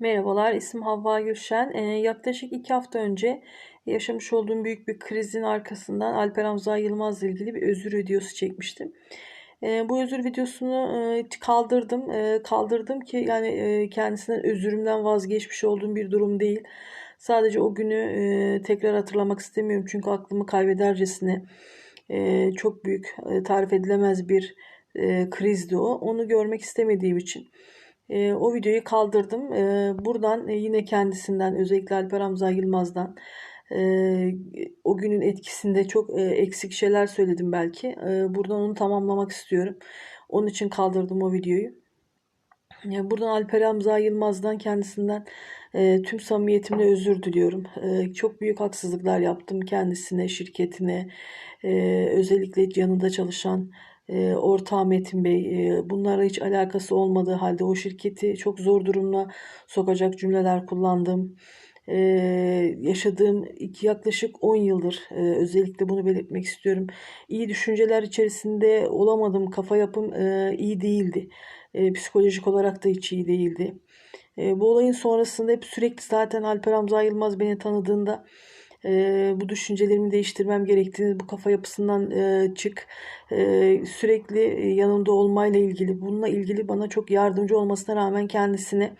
Merhabalar, ismim Havva Gülşen. Ee, yaklaşık iki hafta önce yaşamış olduğum büyük bir krizin arkasından Alper Hamza Yılmaz'la ilgili bir özür videosu çekmiştim. Ee, bu özür videosunu e, kaldırdım. E, kaldırdım ki yani e, kendisinden özürümden vazgeçmiş olduğum bir durum değil. Sadece o günü e, tekrar hatırlamak istemiyorum çünkü aklımı kaybedercesine çok büyük, tarif edilemez bir krizdi o. Onu görmek istemediğim için. E, o videoyu kaldırdım. E, buradan e, yine kendisinden özellikle Alper Hamza Yılmaz'dan e, o günün etkisinde çok e, eksik şeyler söyledim belki. E, buradan onu tamamlamak istiyorum. Onun için kaldırdım o videoyu. E, buradan Alper Hamza Yılmaz'dan kendisinden e, tüm samimiyetimle özür diliyorum. E, çok büyük haksızlıklar yaptım kendisine, şirketine, e, özellikle yanında çalışan e, ortağı Metin Bey e, bunlara hiç alakası olmadığı halde o şirketi çok zor durumuna sokacak cümleler kullandım. E, yaşadığım iki yaklaşık 10 yıldır e, özellikle bunu belirtmek istiyorum. İyi düşünceler içerisinde olamadım. Kafa yapım e, iyi değildi. E, psikolojik olarak da hiç iyi değildi. E, bu olayın sonrasında hep sürekli zaten Alper Hamza Yılmaz beni tanıdığında e, bu düşüncelerimi değiştirmem gerektiğini, bu kafa yapısından e, çık, e, sürekli yanımda olmayla ilgili, bununla ilgili bana çok yardımcı olmasına rağmen kendisine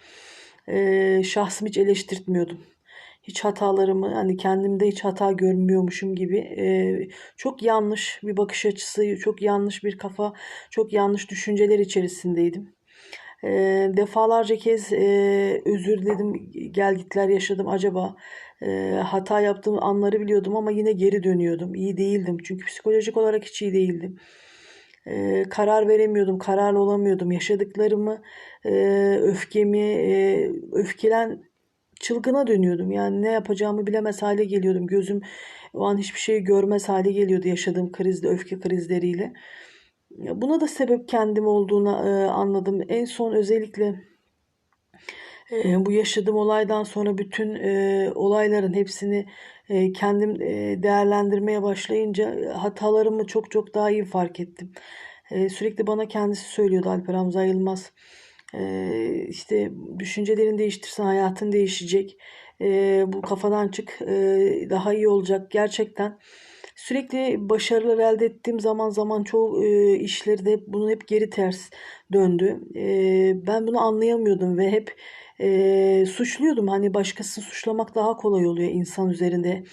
e, şahsımı hiç eleştirtmiyordum. Hiç hatalarımı hani kendimde hiç hata görmüyormuşum gibi e, çok yanlış bir bakış açısı, çok yanlış bir kafa, çok yanlış düşünceler içerisindeydim. E, defalarca kez e, özür diledim, gel gitler yaşadım. Acaba e, hata yaptığım anları biliyordum ama yine geri dönüyordum. İyi değildim çünkü psikolojik olarak hiç iyi değildim. E, karar veremiyordum, kararlı olamıyordum. Yaşadıklarımı, e, öfkemi, e, öfkelen çılgına dönüyordum. Yani ne yapacağımı bilemez hale geliyordum. Gözüm o an hiçbir şeyi görmez hale geliyordu yaşadığım krizle, öfke krizleriyle. Buna da sebep kendim olduğunu e, anladım. En son özellikle e, bu yaşadığım olaydan sonra bütün e, olayların hepsini kendim değerlendirmeye başlayınca hatalarımı çok çok daha iyi fark ettim. Sürekli bana kendisi söylüyordu Alper Hamza Yılmaz. İşte düşüncelerini değiştirsen hayatın değişecek. Bu kafadan çık daha iyi olacak gerçekten. Sürekli başarılar elde ettiğim zaman zaman çoğu e, işleri de bunun hep geri ters döndü. E, ben bunu anlayamıyordum ve hep e, suçluyordum. Hani başkasını suçlamak daha kolay oluyor insan üzerinde.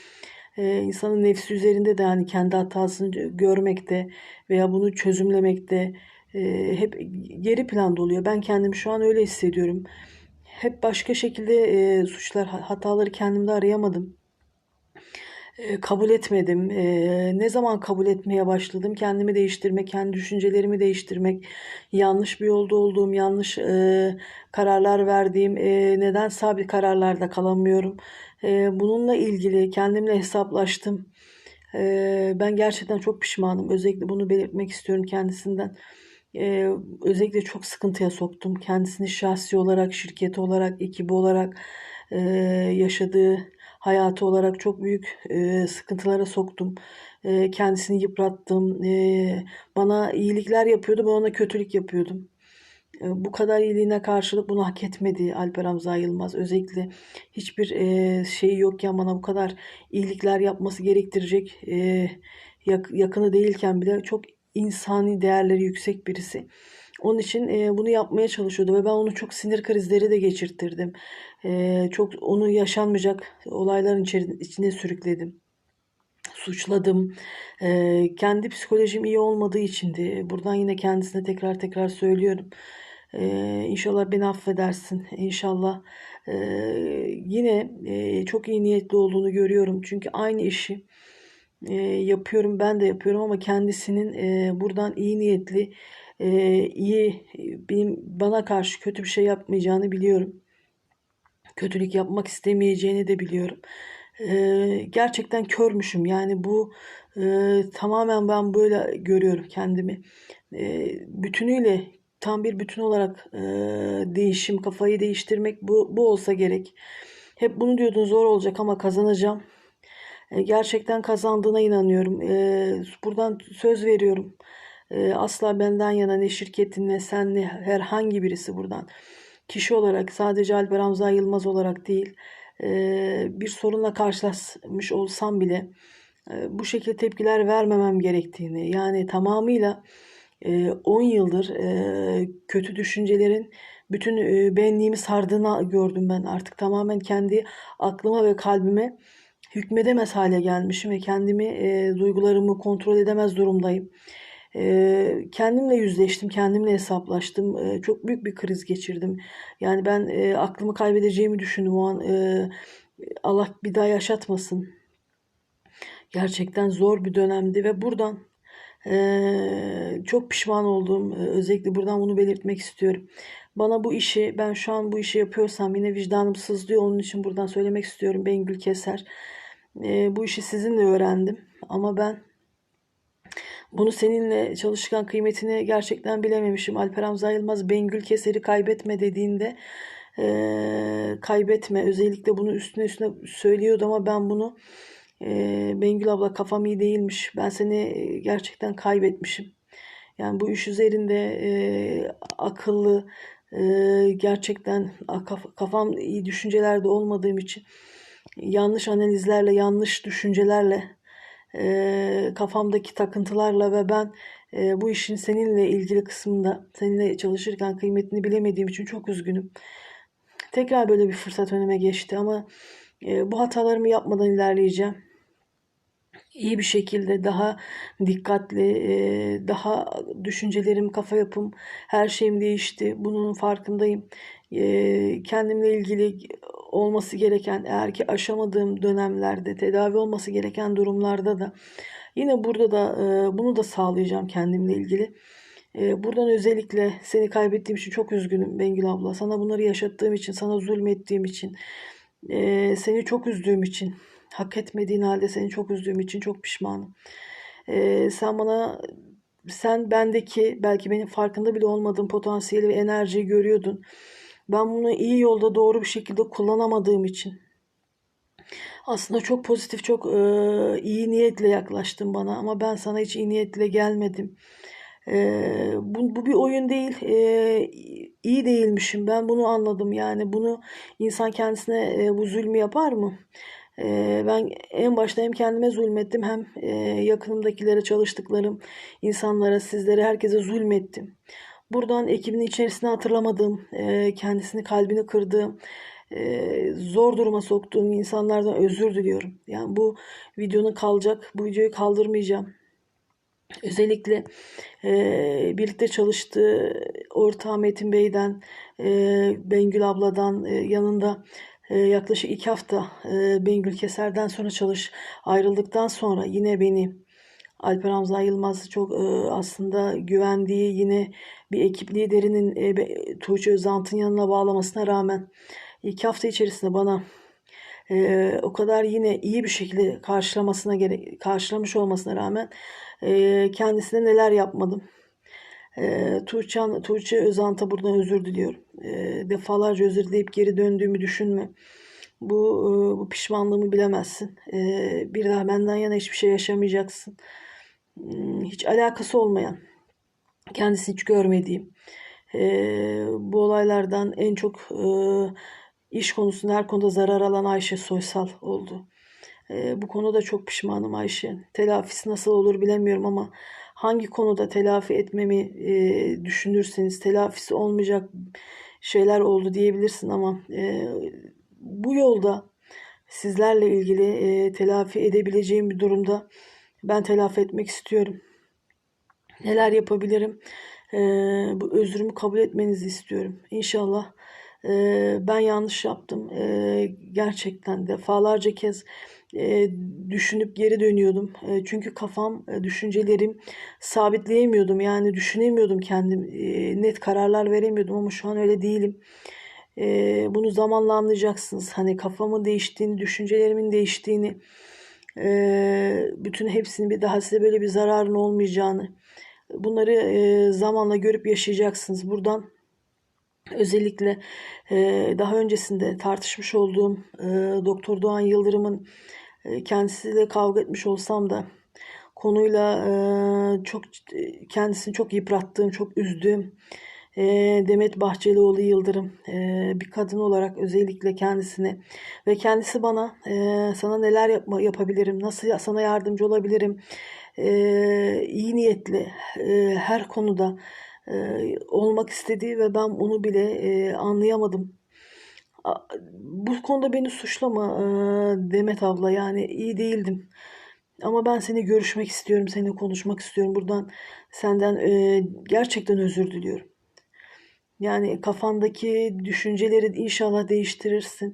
E, insanın nefsi üzerinde de hani kendi hatasını görmekte veya bunu çözümlemekte e, hep geri planda oluyor. Ben kendimi şu an öyle hissediyorum. Hep başka şekilde e, suçlar, hataları kendimde arayamadım kabul etmedim. Ne zaman kabul etmeye başladım? Kendimi değiştirmek, kendi düşüncelerimi değiştirmek, yanlış bir yolda olduğum, yanlış kararlar verdiğim, neden sabit kararlarda kalamıyorum? Bununla ilgili kendimle hesaplaştım. Ben gerçekten çok pişmanım. Özellikle bunu belirtmek istiyorum kendisinden. Özellikle çok sıkıntıya soktum. Kendisini şahsi olarak, şirketi olarak, ekibi olarak yaşadığı hayatı olarak çok büyük e, sıkıntılara soktum. E, kendisini yıprattım. E, bana iyilikler yapıyordu, ben ona kötülük yapıyordum. E, bu kadar iyiliğine karşılık bunu hak etmedi Alper Hamza Yılmaz. Özellikle hiçbir e, şeyi yokken bana bu kadar iyilikler yapması gerektirecek e, yak, yakını değilken bile çok insani değerleri yüksek birisi. Onun için e, bunu yapmaya çalışıyordu ve ben onu çok sinir krizleri de geçirttirdim. E, çok onu yaşanmayacak olayların içine sürükledim suçladım. E, kendi psikolojim iyi olmadığı içindi. Buradan yine kendisine tekrar tekrar söylüyorum. E, inşallah beni affedersin. İnşallah e, yine e, çok iyi niyetli olduğunu görüyorum. Çünkü aynı işi e, yapıyorum ben de yapıyorum ama kendisinin e, buradan iyi niyetli e, iyi benim bana karşı kötü bir şey yapmayacağını biliyorum. Kötülük yapmak istemeyeceğini de biliyorum. E, gerçekten körmüşüm. Yani bu e, tamamen ben böyle görüyorum kendimi. E, bütünüyle tam bir bütün olarak e, değişim, kafayı değiştirmek bu, bu olsa gerek. Hep bunu diyordun zor olacak ama kazanacağım. E, gerçekten kazandığına inanıyorum. E, buradan söz veriyorum. E, asla benden yana ne şirketin ne sen ne herhangi birisi buradan kişi olarak sadece Alper Hamza Yılmaz olarak değil e, bir sorunla karşılaşmış olsam bile e, bu şekilde tepkiler vermemem gerektiğini yani tamamıyla e, 10 yıldır e, kötü düşüncelerin bütün benliğimi sardığını gördüm ben. Artık tamamen kendi aklıma ve kalbime hükmedemez hale gelmişim ve kendimi, duygularımı kontrol edemez durumdayım. Kendimle yüzleştim, kendimle hesaplaştım. Çok büyük bir kriz geçirdim. Yani ben aklımı kaybedeceğimi düşündüm o an. Allah bir daha yaşatmasın. Gerçekten zor bir dönemdi ve buradan çok pişman oldum. Özellikle buradan bunu belirtmek istiyorum. Bana bu işi, ben şu an bu işi yapıyorsam yine vicdanım sızlıyor. Onun için buradan söylemek istiyorum Bengül Keser. E, bu işi sizinle öğrendim. Ama ben bunu seninle çalışkan kıymetini gerçekten bilememişim. Alper Hamza Yılmaz Bengül Keser'i kaybetme dediğinde e, kaybetme. Özellikle bunu üstüne üstüne söylüyordu ama ben bunu e, Bengül abla kafam iyi değilmiş. Ben seni gerçekten kaybetmişim. Yani bu iş üzerinde e, akıllı, e, gerçekten kafam iyi düşüncelerde olmadığım için yanlış analizlerle, yanlış düşüncelerle, e, kafamdaki takıntılarla ve ben e, bu işin seninle ilgili kısmında, seninle çalışırken kıymetini bilemediğim için çok üzgünüm. Tekrar böyle bir fırsat önüme geçti ama e, bu hatalarımı yapmadan ilerleyeceğim iyi bir şekilde daha dikkatli, e, daha düşüncelerim, kafa yapım, her şeyim değişti. Bunun farkındayım. E, kendimle ilgili olması gereken, eğer ki aşamadığım dönemlerde, tedavi olması gereken durumlarda da yine burada da e, bunu da sağlayacağım kendimle ilgili. Buradan özellikle seni kaybettiğim için çok üzgünüm Bengül abla. Sana bunları yaşattığım için, sana zulmettiğim için, seni çok üzdüğüm için hak etmediğin halde seni çok üzdüğüm için çok pişmanım. Ee, sen bana sen bendeki belki benim farkında bile olmadığım potansiyeli ve enerjiyi görüyordun. Ben bunu iyi yolda doğru bir şekilde kullanamadığım için aslında çok pozitif, çok e, iyi niyetle yaklaştın bana ama ben sana hiç iyi niyetle gelmedim. E, bu, bu bir oyun değil, e, iyi değilmişim. Ben bunu anladım yani bunu insan kendisine e, bu zulmü yapar mı? Ee, ben en başta hem kendime zulmettim hem e, yakınımdakilere çalıştıklarım insanlara, sizlere, herkese zulmettim. Buradan ekibin içerisine hatırlamadığım, e, kendisini kalbini kırdığım, e, zor duruma soktuğum insanlardan özür diliyorum. Yani bu videonun kalacak, bu videoyu kaldırmayacağım. Özellikle e, birlikte çalıştığı ortağım Metin Bey'den, e, Bengül abladan, e, yanında ee, yaklaşık iki hafta e, Bengül Keser'den sonra çalış ayrıldıktan sonra yine beni Alper Hamza Yılmaz çok e, aslında güvendiği yine bir ekip liderinin e, Tuğçe Özant'ın yanına bağlamasına rağmen iki hafta içerisinde bana e, o kadar yine iyi bir şekilde karşılamasına gerek karşılamış olmasına rağmen kendisine neler yapmadım. E, Tuğçe, Özant'a buradan özür diliyorum. Defalarca özür dileyip geri döndüğümü düşünme. Bu, bu pişmanlığımı bilemezsin. Bir daha benden yana hiçbir şey yaşamayacaksın. Hmm, hiç alakası olmayan, kendisini hiç görmediğim, e, bu olaylardan en çok e, iş konusunda her konuda zarar alan Ayşe Soysal oldu. E, bu konuda çok pişmanım Ayşe. Telafisi nasıl olur bilemiyorum ama hangi konuda telafi etmemi e, düşünürseniz telafisi olmayacak şeyler oldu diyebilirsin ama e, bu yolda sizlerle ilgili e, telafi edebileceğim bir durumda ben telafi etmek istiyorum. Neler yapabilirim? E, bu özrümü kabul etmenizi istiyorum. İnşallah e, ben yanlış yaptım. E, gerçekten defalarca kez e, düşünüp geri dönüyordum. E, çünkü kafam, e, düşüncelerim sabitleyemiyordum. Yani düşünemiyordum kendim. E, net kararlar veremiyordum ama şu an öyle değilim. E, bunu zamanla anlayacaksınız. Hani kafamın değiştiğini, düşüncelerimin değiştiğini, e, bütün hepsini bir daha size böyle bir zararın olmayacağını. Bunları e, zamanla görüp yaşayacaksınız. Buradan özellikle e, daha öncesinde tartışmış olduğum e, Doktor Doğan Yıldırım'ın e, kendisiyle kavga etmiş olsam da konuyla e, çok kendisini çok yıprattığım, çok üzdüğüm e, Demet Bahçelioğlu Yıldırım e, bir kadın olarak özellikle kendisine ve kendisi bana e, sana neler yapma, yapabilirim, nasıl sana yardımcı olabilirim, e, iyi niyetli e, her konuda e, olmak istediği ve ben onu bile e, anlayamadım. Bu konuda beni suçlama Demet abla yani iyi değildim. Ama ben seni görüşmek istiyorum, seninle konuşmak istiyorum. Buradan senden gerçekten özür diliyorum. Yani kafandaki düşünceleri inşallah değiştirirsin.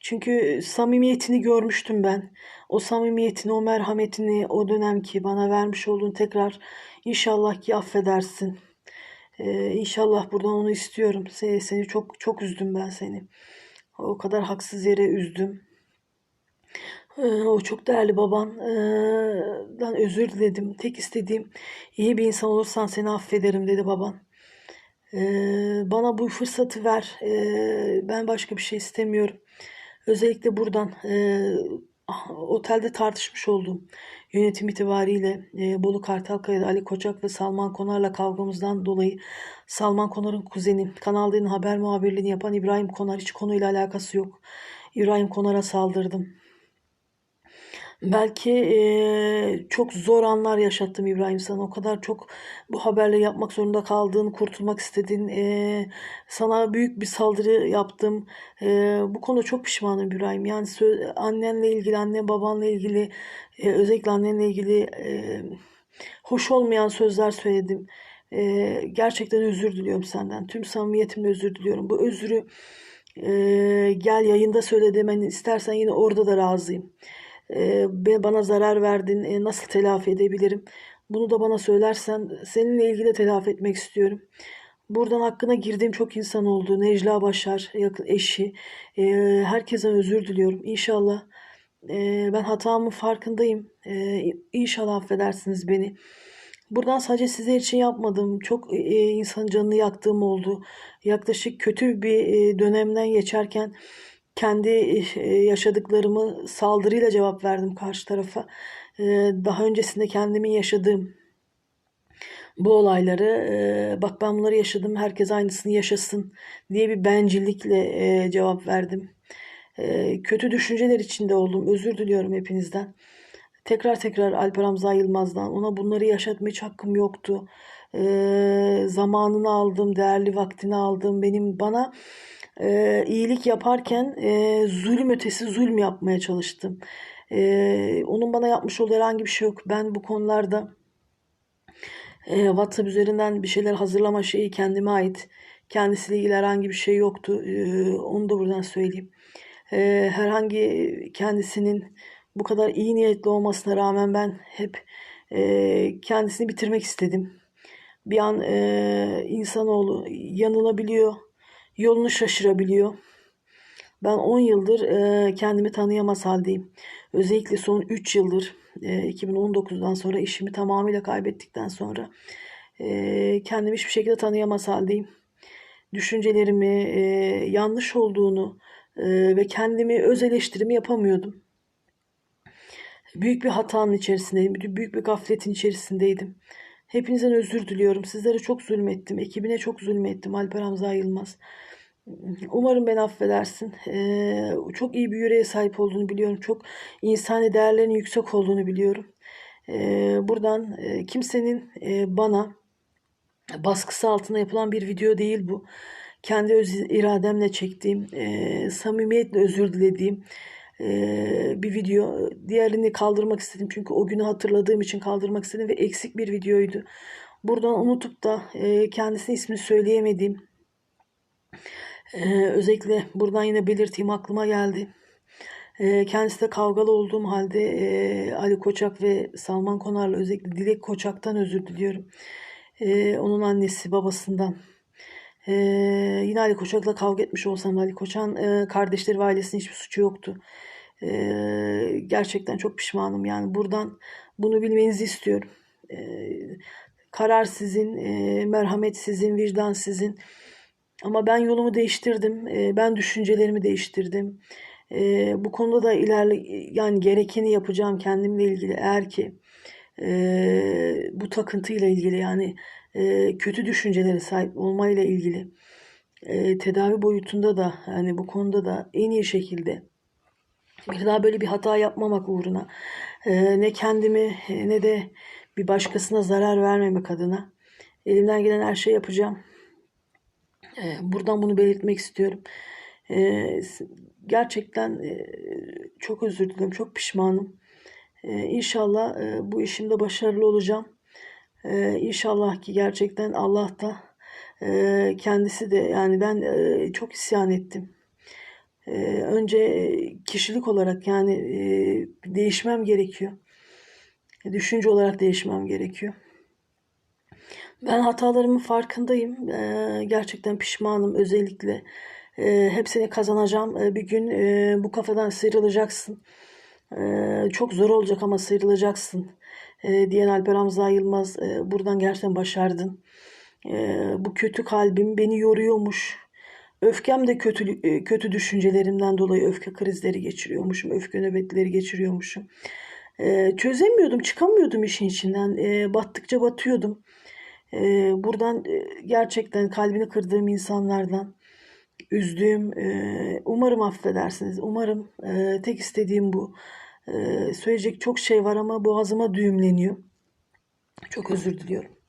Çünkü samimiyetini görmüştüm ben. O samimiyetini, o merhametini o dönemki bana vermiş olduğun tekrar inşallah ki affedersin. Ee, inşallah buradan onu istiyorum. Seni, seni çok çok üzdüm ben seni. O kadar haksız yere üzdüm. Ee, o çok değerli babandan özür diledim. Tek istediğim iyi bir insan olursan seni affederim dedi baban. Bana bu fırsatı ver. Ben başka bir şey istemiyorum. Özellikle buradan e, otelde tartışmış olduğum yönetim itibariyle e, Bolu Kartalkaya'da Ali Koçak ve Salman Konar'la kavgamızdan dolayı Salman Konar'ın kuzeni Kanal D'nin haber muhabirliğini yapan İbrahim Konar hiç konuyla alakası yok. İbrahim Konar'a saldırdım. Belki eee, çok zor anlar yaşattım İbrahim sana. O kadar çok bu haberleri yapmak zorunda kaldın, kurtulmak istedin. Eee, sana büyük bir saldırı yaptım. Eee, bu konuda çok pişmanım İbrahim. Yani annenle ilgili, annen babanla ilgili, eee, özellikle annenle ilgili eee, hoş olmayan sözler söyledim. Eee, gerçekten özür diliyorum senden. Tüm samimiyetimle özür diliyorum. Bu özrü eee, gel yayında söyle demeni istersen yine orada da razıyım. Ee, bana zarar verdin, e, nasıl telafi edebilirim? Bunu da bana söylersen seninle ilgili telafi etmek istiyorum. Buradan hakkına girdiğim çok insan oldu. Necla Başar, yakın eşi. E, herkesten özür diliyorum. İnşallah e, ben hatamın farkındayım. E, inşallah affedersiniz beni. Buradan sadece sizler için yapmadım. Çok e, insan canını yaktığım oldu. Yaklaşık kötü bir e, dönemden geçerken kendi e, yaşadıklarımı saldırıyla cevap verdim karşı tarafa. E, daha öncesinde kendimin yaşadığım bu olayları e, bak ben bunları yaşadım herkes aynısını yaşasın diye bir bencillikle cevap verdim. Kötü düşünceler içinde oldum. Özür diliyorum hepinizden. Tekrar tekrar Alper Hamza Yılmaz'dan ona bunları yaşatma hiç hakkım yoktu. Zamanını aldım, değerli vaktini aldım. Benim bana e, iyilik yaparken e, zulüm ötesi zulüm yapmaya çalıştım. E, onun bana yapmış olduğu herhangi bir şey yok. Ben bu konularda e, WhatsApp üzerinden bir şeyler hazırlama şeyi kendime ait. Kendisiyle ilgili herhangi bir şey yoktu. E, onu da buradan söyleyeyim. E, herhangi kendisinin bu kadar iyi niyetli olmasına rağmen ben hep e, kendisini bitirmek istedim. Bir an e, insanoğlu yanılabiliyor, yolunu şaşırabiliyor. Ben 10 yıldır e, kendimi tanıyamaz haldeyim. Özellikle son 3 yıldır e, 2019'dan sonra işimi tamamıyla kaybettikten sonra e, kendimi hiçbir şekilde tanıyamaz haldeyim. Düşüncelerimi e, yanlış olduğunu e, ve kendimi öz eleştirimi yapamıyordum. Büyük bir hatanın içerisindeydim. Büyük bir gafletin içerisindeydim. Hepinizden özür diliyorum. Sizlere çok zulmettim. Ekibine çok zulmettim. Alper Hamza Yılmaz. Umarım beni affedersin. Ee, çok iyi bir yüreğe sahip olduğunu biliyorum. Çok insani değerlerinin yüksek olduğunu biliyorum. Ee, buradan e, kimsenin e, bana baskısı altında yapılan bir video değil bu. Kendi öz irademle çektiğim, e, samimiyetle özür dilediğim bir video. Diğerini kaldırmak istedim çünkü o günü hatırladığım için kaldırmak istedim ve eksik bir videoydu. Buradan unutup da e, kendisinin ismini söyleyemediğim, ee, özellikle buradan yine belirteyim aklıma geldi. Ee, kendisiyle kavgalı olduğum halde e, Ali Koçak ve Salman Konar'la özellikle Dilek Koçak'tan özür diliyorum. Ee, onun annesi babasından. Ee, yine Ali Koçak'la kavga etmiş olsam Ali Koçak'ın e, kardeşleri ve ailesinin hiçbir suçu yoktu. Ee, gerçekten çok pişmanım. Yani buradan bunu bilmenizi istiyorum. Ee, karar sizin, e, merhamet sizin, vicdan sizin. Ama ben yolumu değiştirdim. E, ben düşüncelerimi değiştirdim. E, bu konuda da ilerle yani gerekeni yapacağım kendimle ilgili. Eğer ki e, bu takıntıyla ilgili yani e, kötü düşüncelere sahip olmayla ilgili e, tedavi boyutunda da yani bu konuda da en iyi şekilde bir daha böyle bir hata yapmamak uğruna e, ne kendimi ne de bir başkasına zarar vermemek adına elimden gelen her şeyi yapacağım. E, buradan bunu belirtmek istiyorum. E, gerçekten e, çok özür dilerim, çok pişmanım. E, inşallah e, bu işimde başarılı olacağım. E, inşallah ki gerçekten Allah da e, kendisi de yani ben e, çok isyan ettim. Ee, önce e, kişilik olarak yani e, değişmem gerekiyor. Düşünce olarak değişmem gerekiyor. Ben hatalarımın farkındayım. Ee, gerçekten pişmanım özellikle. Ee, hepsini kazanacağım. Ee, bir gün e, bu kafadan sıyrılacaksın. Ee, çok zor olacak ama sıyrılacaksın. Ee, diyen Alper Hamza Yılmaz e, buradan gerçekten başardın. Ee, bu kötü kalbim beni yoruyormuş. Öfkem de kötü e, kötü düşüncelerimden dolayı öfke krizleri geçiriyormuşum. Öfke nöbetleri geçiriyormuşum. Ee, çözemiyordum, çıkamıyordum işin içinden. Ee, battıkça batıyordum. Ee, buradan e, gerçekten kalbini kırdığım insanlardan üzdüğüm, e, umarım affedersiniz. Umarım e, tek istediğim bu. E, söyleyecek çok şey var ama boğazıma düğümleniyor. Çok özür diliyorum.